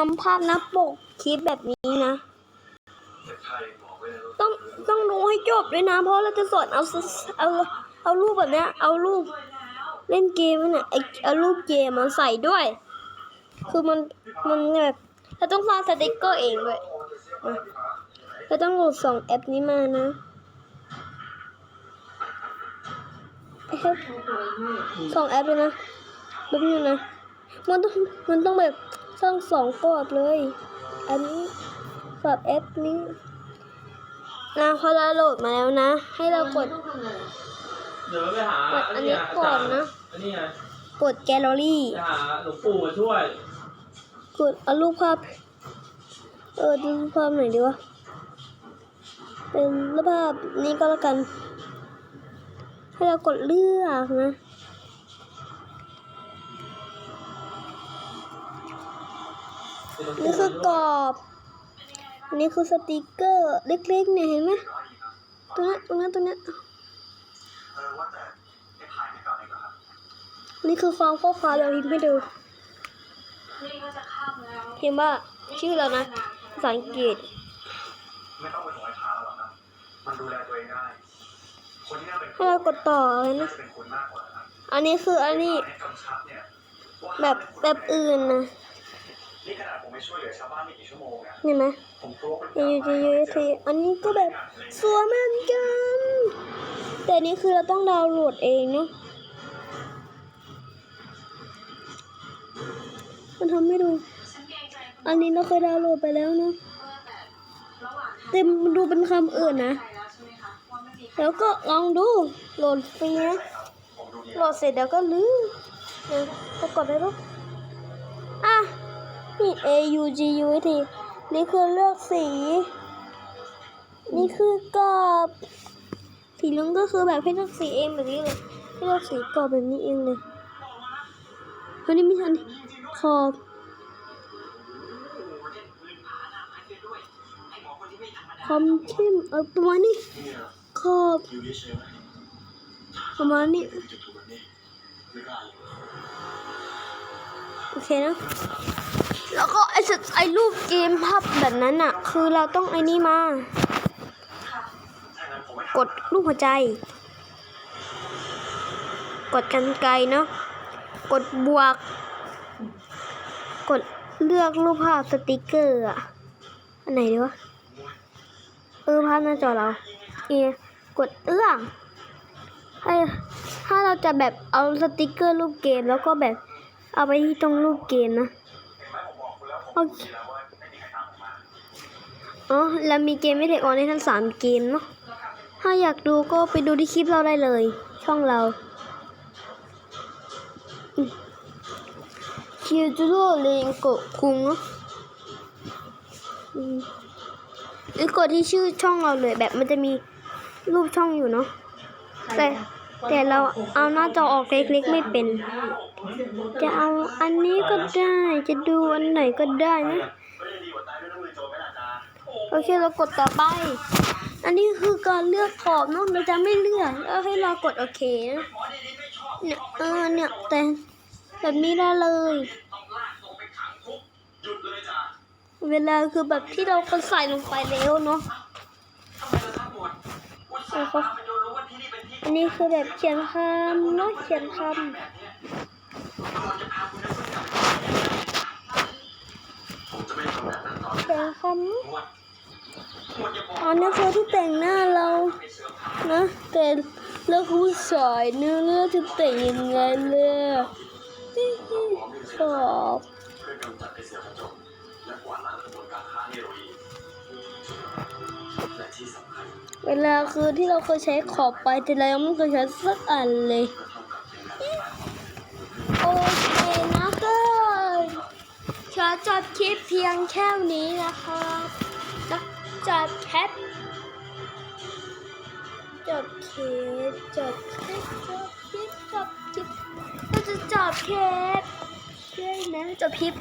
ทำภาพหน้าปกคลิปแบบนี้นะ ต้องต้องดูให้จบด้วยนะ เพราะเราจะสอนเอาสเอาเอารูปแบบเนี้ยเอารูปเล่นเกมเนี่ยไอเอารูปเกมมาใส่ด้วย คือมันมันแบบเราต้องสร้างสติกเกอร์เองด้วยมาเราต้องโหลดสองแอปนี้มานะแอปสองแอปเลยนะแป๊บนึงนะมันต้องมันต้องแบบ สร้างสองกรอบเลย อันนี้กับแอปนี้นะพอเราโหลดมาแล้วนะ ให้เรากด เดี๋ยวไปหากดอันนี้ก่อนนะ อันนี้ไงกดแกลเลอรี่จะหาหลวงปู่มาช่วย กดเอารูปภาพ เออดูรูปภาพหน่อยดีวะ เป็นรูปภาพนี้ก็แล้วกัน ให้เรากดเลือกนะ นี่คือกรอบอันนี้คือสติกเกอร์เล็กๆเนี่ยเห็นไหมตรงนั้นตรงนั้นตรงนั้นนี่คือฟองข้อความเราพิมพ์ให้ดูนี่ก็จะข้ามแล้วพิมพ์ว่าชื่อเรานะภาษาอังกฤษไม่ต้องไปถึงไอ้าหรอกนะมันดูแลตัวเองได้คนที่น่าเป็นให้เรากดต่อเลยนะอันนี้คืออันนี้แบบแบบอื่นนะ นี่ขนาดผมไม่ช่วยเหลือชาวบ้านไม่กี่ชั่วโมงนะเห็นไหมผมกลัวคนเอยูจียูทีอันนี้ก็แบบสวยเหมือนกัน แต่นี่คือเราต้องดาวน์โหลดเองเนาะมันทำไม่ดูฉันเกรงใจคุณอันนี้เราเคยดาวน์โหลดไปแล้วเนาะเพื่อแต่ระหว่างทางแต่มันดูเป็นคำอื่นนะใจแล้วใช่ไหมคะว่าไม่มีใครแล้วก็ลองดูโหลดฟรีนะผมดูดีโหลดเสร็จเดี๋ยวก็ลืมเดี๋ยวก็กดได้ปะอะ นี่ A U G U T นี่คือเลือกสี นี่คือกรอบ สีลืองก็คือแบบให้เลือกสีเองแบบนี้เลยให้เลือกสีกรอบแบบนี้เองเลยอันนี้ไม่ใช่นี่ขอบความเข้มเออประมาณนี้ขอบประมาณนี้โอเคนะ แล้วก็ไอ้สุดไอ้รูปเกมภาพแบบนั้นอะคือเราต้องไอ้นี่มา กดรูปหัวใจ กดกันไกลเนาะกดบวก กดเลือกรูปภาพสติกเกอร์อะอันไหนดีวะเออภาพหน้าจอเราเอกดเอื้องให้ถ้าเราจะแบบเอาสติกเกอร์รูปเกมแล้วก็แบบเอาไปที่ตรงรูปเกมนะ โอเคอ๋อแล้วมีเกมไม่เทคออนให้ทั้งสามเกมเนาะถ้าอยากดูก็ไปดูที่คลิปเราได้เลย ช่องเราคิวจูโร่เลงโกคุงเนาะหรือกดที่ชื่อช่องเราเลยแบบมันจะมีรูปช่องอยู่เนาะแต่ แต่เราเอาหน้าจอออกเล็กๆไม่เป็น จะเอาอันนี้ก็ได้ จะดูอันไหนก็ได้นะ โอเคเรากดต่อไป อันนี้คือการเลือกขอบเนอะเราจะไม่เลือกแล้วให้เรากดโอเคนะเนี่ยเออเนี่ยแต่แบบนี้ได้เลย เวลาคือแบบที่เราคนใส่ลงไปแล้วเนาะเออเขาอันนี้คือแบบเขียนคำเนาะเขียนคำผมจะไม่ทำแบบนั้นต่อเขียนคำเนอะงวดงวดอย่าบอกอันนี้คือที่แต่งหน้าเรานะแต่เลือกผู้ชายเนื้อเลือกจะแต่งยังไงเลยชอบเพื่อกำจัดไอ้เสือกระจกและกวาดล้างกระบวนการค้าเฮโรอี เวลาคือที่เราเคยใช้ขอบไปแต่เรายังไม่เคยใช้สักอันเลยก็เท่ากับเการโอเคนะก็ขอจบคลิปเพียงแค่นี้นะครับจะจบแคปจบคลิปจบคลิปจบคลิปจบคลิปจะจบคลิปใช่ไหมจบคลิป